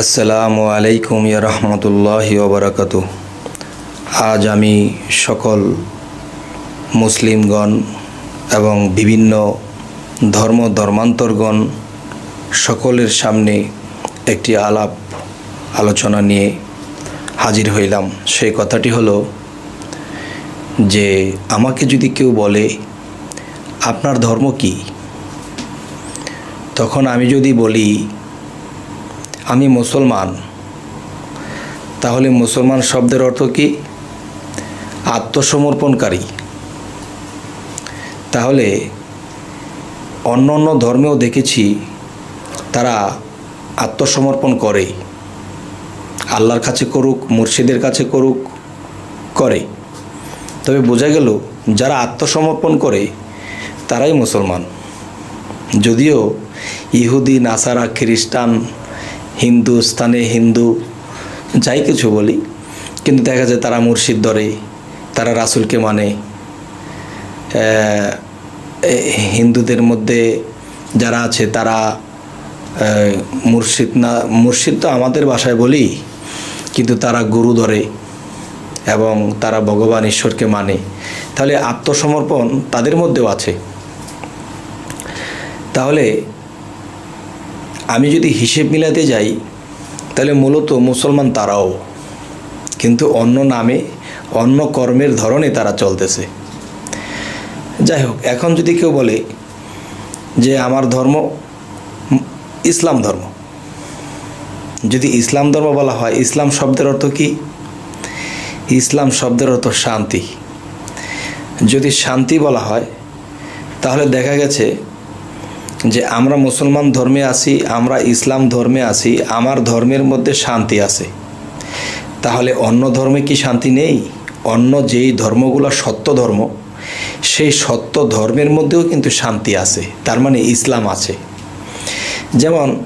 আসসালামু আলাইকুম ইয়া রহমতুল্লাহ ওবরাকাত আজ আমি সকল মুসলিমগণ এবং বিভিন্ন ধর্ম ধর্মান্তরগণ সকলের সামনে একটি আলাপ আলোচনা নিয়ে হাজির হইলাম। সেই কথাটি হলো যে, আমাকে যদি কেউ বলে, আপনার ধর্ম কি? তখন আমি যদি বলি আমি মুসলমান। তাহলে মুসলমান শব্দের অর্থ কি? আত্মসমর্পণকারী। তাহলে অন্য অন্য ধর্মেও দেখেছি তারা আত্মসমর্পণ করে। আল্লাহর কাছে করুক, মুর্শিদের কাছে করুক, করে। তবে বোঝা গেল, যারা আত্মসমর্পণ করে, তারাই মুসলমান। যদিও ইহুদি, নাসারা, খ্রিস্টান হিন্দুস্তানে হিন্দু, যাই কিছু বলি, কিন্তু দেখা যায় তারা মুর্শিদ ধরে, তারা রাসুলকে মানে। হিন্দুদের মধ্যে যারা আছে তারা মুর্শিদ না, মুর্শিদ তো আমাদের ভাষায় বলি, কিন্তু তারা গুরু ধরে এবং তারা ভগবান ঈশ্বরকে মানে। তাহলে আত্মসমর্পণ তাদের মধ্যেও আছে। তাহলে আমি যদি হিসেব মিলাতে যাই, তাহলে মূলত মুসলমান তারাও। কিন্তু অন্য নামে, অন্য কর্মের ধরনে তারা চলতেছে। যাই হোক, এখন যদি কেউ বলে যে আমার ধর্ম ইসলাম ধর্ম। যদি ইসলাম ধর্ম বলা হয়, ইসলাম শব্দের অর্থ কি? ইসলাম শব্দের অর্থ শান্তি। যদি শান্তি বলা হয়, তাহলে দেখা গেছে যে আমরা মুসলমান ধর্মে আছি, আমরা ইসলাম ধর্মে আছি, আমার ধর্মের মধ্যে শান্তি আছে। তাহলে অন্য ধর্মে কি শান্তি নেই? অন্য যেই ধর্মগুলো সত্য ধর্ম, সেই সত্য ধর্মের মধ্যেও কিন্তু শান্তি আছে, তার মানে ইসলাম আছে। যেমন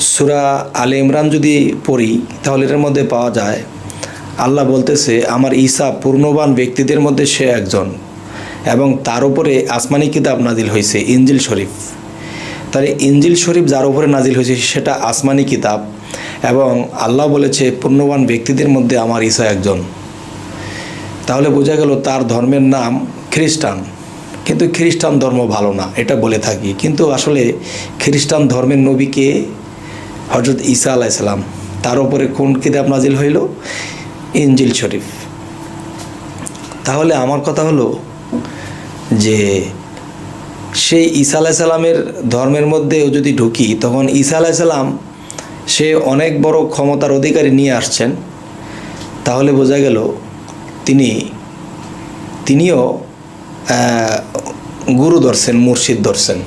সুরা আলে ইমরান যদি পড়ি, তাহলে এর মধ্যে পাওয়া যায়, আল্লাহ বলতেছে, আমার ঈসা পূর্ণবান ব্যক্তিদের মধ্যে সে একজন। এবং তার উপরে আসমানি কিতাব নাজিল হয়েছে ইঞ্জিল শরীফ। তাহলে ইঞ্জিল শরীফ যার উপরে নাজিল হয়েছে সেটা আসমানি কিতাব এবং আল্লাহ বলেছে পূর্ণবান ব্যক্তিদের মধ্যে আমার ঈসা একজন। তাহলে বোঝা গেল তার ধর্মের নাম খ্রিস্টান। কিন্তু খ্রিস্টান ধর্ম ভালো না, এটা বলে থাকি। কিন্তু আসলে খ্রিস্টান ধর্মের নবীকে হজরত ঈসা আলাইসালাম তার উপরে কোন কিতাব নাজিল হইল? ইঞ্জিল শরীফ। তাহলে আমার কথা হলো যে সেই ঈসা আলাইসাল্লামের ধর্মের মধ্যেও যদি ঢুকি, তখন ঈসা আলাইসাল্লাম সে অনেক বড় ক্ষমতার অধিকারী নিয়ে আসছেন। তাহলে বোঝা গেল তিনি, তিনিও গুরু ধরছেন, মুর্শিদ ধরছেন।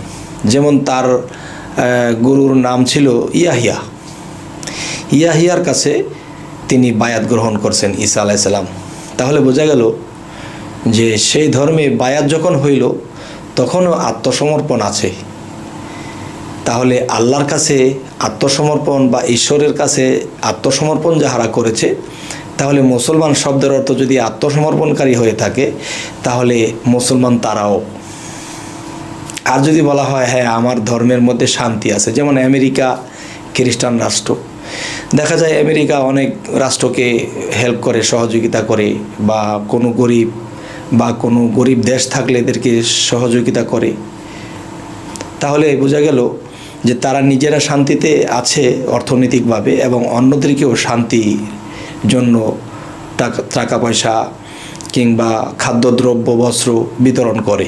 যেমন তার গুরুর নাম ছিল ইয়াহিয়া। ইয়াহিয়ার কাছে তিনি বায়াত গ্রহণ করছেন ঈসা আলাইসাল্লাম তাহলে বোঝা গেল যে সেই ধর্মে বায়াত যখন হইল, তখনও আত্মসমর্পণ আছে। তাহলে আল্লাহর কাছে আত্মসমর্পণ বা ঈশ্বরের কাছে আত্মসমর্পণ যাহারা করেছে, তাহলে মুসলমান শব্দের অর্থ যদি আত্মসমর্পণকারী হয়ে থাকে, তাহলে মুসলমান তারাও। আর যদি বলা হয় হ্যাঁ আমার ধর্মের মধ্যে শান্তি আছে, যেমন আমেরিকা খ্রিস্টান রাষ্ট্র। দেখা যায়, আমেরিকা অনেক রাষ্ট্রকে হেল্প করে, সহযোগিতা করে, বা কোনো গরিব বা কোনো গরিব দেশ থাকলে এদেরকে সহযোগিতা করে। তাহলে বোঝা গেল যে তারা নিজেরা শান্তিতে আছে অর্থনৈতিকভাবে এবং অন্যদেরকেও শান্তির জন্য টাকা টাকা পয়সা কিংবা খাদ্যদ্রব্য, বস্ত্র বিতরণ করে।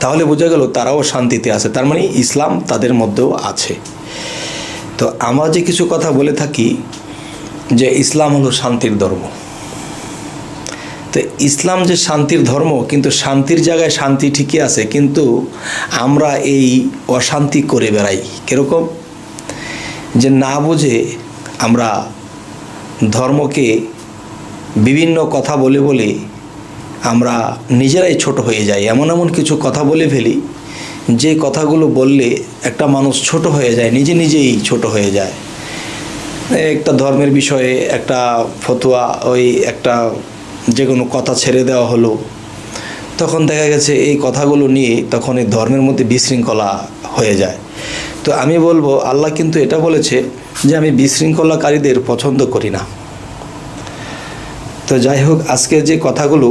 তাহলে বোঝা গেল তারাও শান্তিতে আছে, তার মানে ইসলাম তাদের মধ্যেও আছে। তো আমরা যে কিছু কথা বলে থাকি যে ইসলাম হলো শান্তির ধর্ম। তো ইসলাম যে শান্তির ধর্ম, কিন্তু শান্তির জায়গায় শান্তি ঠিকই আছে, কিন্তু আমরা এই অশান্তি করে বেড়াই। কীরকম? যে না বুঝে আমরা ধর্মকে বিভিন্ন কথা বলে বলে আমরা নিজেরাই ছোট হয়ে যাই। এমন এমন কিছু কথা বলে ফেলি, যে কথাগুলো বললে একটা মানুষ ছোট হয়ে যায়, নিজে নিজেই ছোট হয়ে যায়। একটা ধর্মের বিষয়ে একটা ফতোয়া, ওই একটা যে কোনো কথা ছেড়ে দেওয়া হলো। তখন দেখা গেছে এই কথাগুলো নিয়ে তখন এই ধর্মের মধ্যে বিশৃঙ্খলা হয়ে যায়। তো আমি বলব, আল্লাহ কিন্তু এটা বলেছে যে আমি বিশৃঙ্খলাকারীদের পছন্দ করি না। তো যাই হোক, আজকে যে কথাগুলো,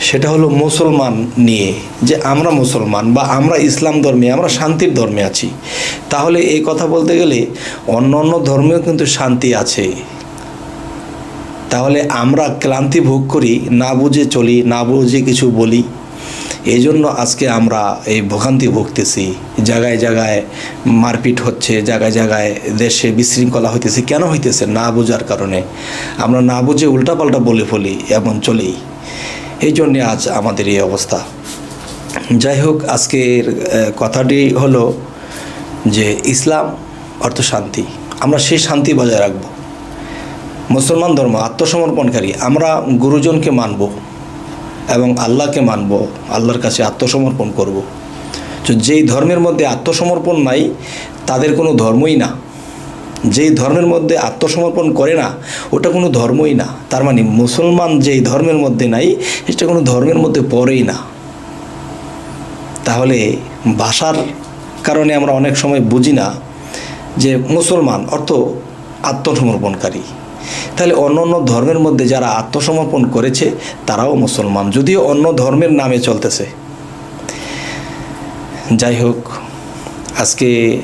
সেটা হলো মুসলমান নিয়ে, যে আমরা মুসলমান বা আমরা ইসলাম ধর্মে, আমরা শান্তির ধর্মে আছি। তাহলে এই কথা বলতে গেলে অন্য অন্য ধর্মেও কিন্তু শান্তি আছে। তাহলে আমরা ক্লান্তি ভোগ করি, না বুঝে চলি, না বুঝে কিছু বলি। এই জন্য আজকে আমরা এই ভোগান্তি ভুগতেছি। জায়গায় জায়গায় মারপিট হচ্ছে, জায়গায় জায়গায় দেশে বিশৃঙ্খলা হইতেছে। কেন হইতেছে? না বোঝার কারণে। আমরা না বুঝে উল্টাপাল্টা বলে ফেলি, এমন চলেই। এই জন্যে আজ আমাদের এই অবস্থা। যাই হোক, আজকের কথাটি হলো যে, ইসলাম অর্থ শান্তি। আমরা সেই শান্তি বজায় রাখব। মুসলমান ধর্ম, আত্মসমর্পণকারী, আমরা গুরুজনকে মানব এবং আল্লাহকে মানব, আল্লাহর কাছে আত্মসমর্পণ করব। তো যেই ধর্মের মধ্যে আত্মসমর্পণ নাই, তাদের কোনো ধর্মই না। যেই ধর্মের মধ্যে আত্মসমর্পণ করে না, ওটা কোনো ধর্মই না। তার মানে মুসলমান যেই ধর্মের মধ্যে নাই, সেটা কোনো ধর্মের মধ্যে পড়েই না। তাহলে ভাষার কারণে আমরা অনেক সময় বুঝি না যে মুসলমান অর্থ আত্মসমর্পণকারী। তাহলে অন্য অন্য ধর্মের মধ্যে যারা আত্মসমর্পণ করেছে, তারাও মুসলমান। যদিও অন্য ধর্মের নামে চলতেছে। যাই হোক, আজকে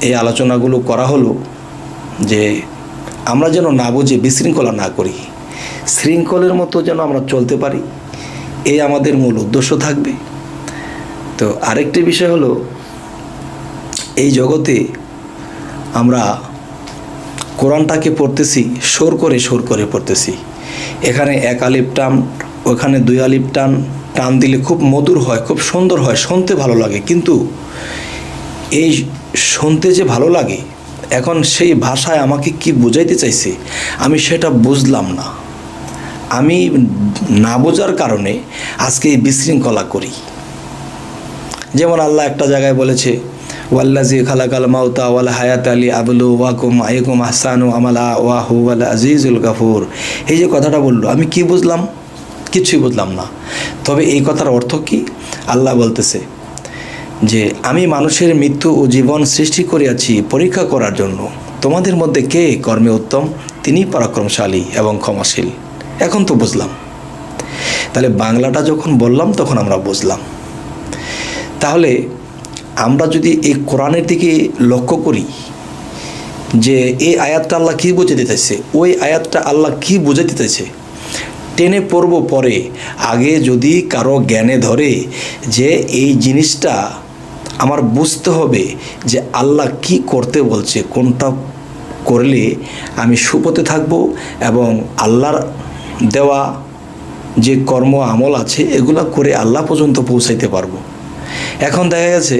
এই আলোচনাগুলো করা হলো যে আমরা যেন না বুঝে বিশৃঙ্খলা না করি। শৃঙ্খলের মতো যেন আমরা চলতে পারি। এই আমাদের মূল উদ্দেশ্য থাকবে। তো আরেকটি বিষয় হলো, এই জগতে আমরা কোরআনটাকে পড়তেছি সোর করে সোর করে পড়তেছি। এখানে এক আলিপ টান, ওখানে দুই আলিপ টান টান দিলে খুব মধুর হয়, খুব সুন্দর হয়, শুনতে ভালো লাগে। কিন্তু এই শুনতে যে ভালো লাগে, এখন সেই ভাষায় আমাকে কি বোঝাইতে চাইছে, আমি সেটা বুঝলাম না। আমি না বোঝার কারণে আজকে এই বিশৃঙ্খলা করি। যেমন আল্লাহ একটা জায়গায় বলেছে ওয়াল্লাজি খালাকাল মাউতা ওয়াল হায়াত আলী আবলু ওয়াকুম আইকুম আহসানু আমালা ওয়াহু ওয়াল আজিজুল গাফুর এই যে কথাটা বলল, আমি কি বুঝলাম? কিছুই বুঝলাম না। তবে এই কথার অর্থ কি? আল্লাহ বলতেছে যে, আমি মানুষের মৃত্যু ও জীবন সৃষ্টি করিয়াছি পরীক্ষা করার জন্য। তোমাদের মধ্যে কে কর্মে উত্তম? তিনি পরাক্রমশালী এবং ক্ষমাশীল। এখন তো বুঝলাম। তাহলে বাংলাটা যখন বললাম, তখন আমরা বুঝলাম। তাহলে আমরা যদি এই কোরআনের দিকে লক্ষ্য করি যে এই আয়াতটা আল্লাহ কী বোঝাতে চাইছে ওই আয়াতটা আল্লাহ কী বোঝাতে চাইছে টেনে পড়ব পরে আগে যদি কারও জ্ঞানে ধরে যে এই জিনিসটা আমার বুঝতে হবে যে আল্লাহ কি করতে বলছে, কোনটা করলে আমি সুপথে থাকব এবং আল্লাহর দেওয়া যে কর্ম আমল আছে, এগুলা করে আল্লাহ পর্যন্ত পৌঁছাইতে পারব। এখন দেখা গেছে,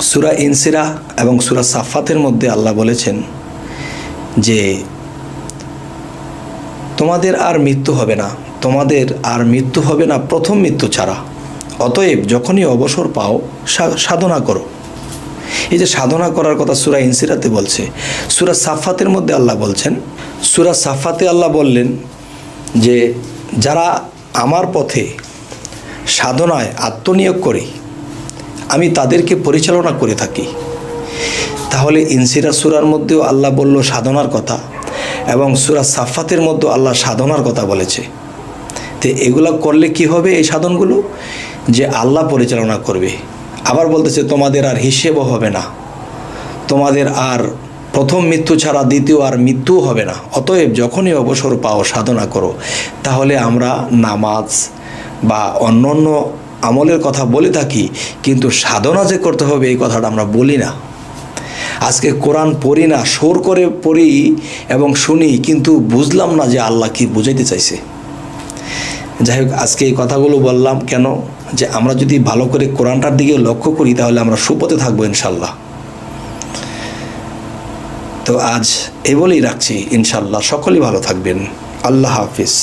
সুরা ইনসিরা এবং সুরা সাফাতের মধ্যে আল্লাহ বলেছেন যে, তোমাদের আর মৃত্যু হবে না, তোমাদের আর মৃত্যু হবে না প্রথম মৃত্যু ছাড়া। অতএব যখনই অবসর পাও সাধনা করো। এই যে সাধনা করার কথা সুরা ইনসিরাতে বলছে, সুরা সাফাতের মধ্যে আল্লাহ বলছেন, সুরা সাফাতে আল্লাহ বললেন যে, যারা আমার পথে সাধনায় আত্মনিয়োগ করে আমি তাদেরকে পরিচালনা করে থাকি। তাহলে ইনসিরা সুরার মধ্যেও আল্লাহ বলল, সাধনার কথা। এবং সুরা সাফাতের মধ্যেও আল্লাহ সাধনার কথা বলেছে। তো এগুলো করলে কি হবে এই সাধনগুলো? যে আল্লাহ পরিচালনা করবে। আবার বলতেছে, তোমাদের আর হিসেবও হবে না। তোমাদের আর প্রথম মৃত্যু ছাড়া দ্বিতীয় আর মৃত্যুও হবে না। অতএব যখনই অবসর পাও, সাধনা করো। তাহলে আমরা নামাজ বা অন্য অন্য আমলের কথা বলে থাকি, কিন্তু সাধনা যে করতে হবে এই কথাটা আমরা বলি না। আজকে কোরআন পড়ি না সোর করে পড়ি এবং শুনি, কিন্তু বুঝলাম না যে আল্লাহ কি বুঝাইতে চাইছে। যাই হোক, আজকে এই কথাগুলো বললাম কেন? যে আমরা যদি ভালো করে কোরআনটার দিকে লক্ষ্য করি, তাহলে আমরা সুপথে থাকব ইনশাল্লাহ তো আজ এ বলেই রাখছি ইনশাল্লাহ সকলেই ভালো থাকবেন। আল্লাহ হাফিজ।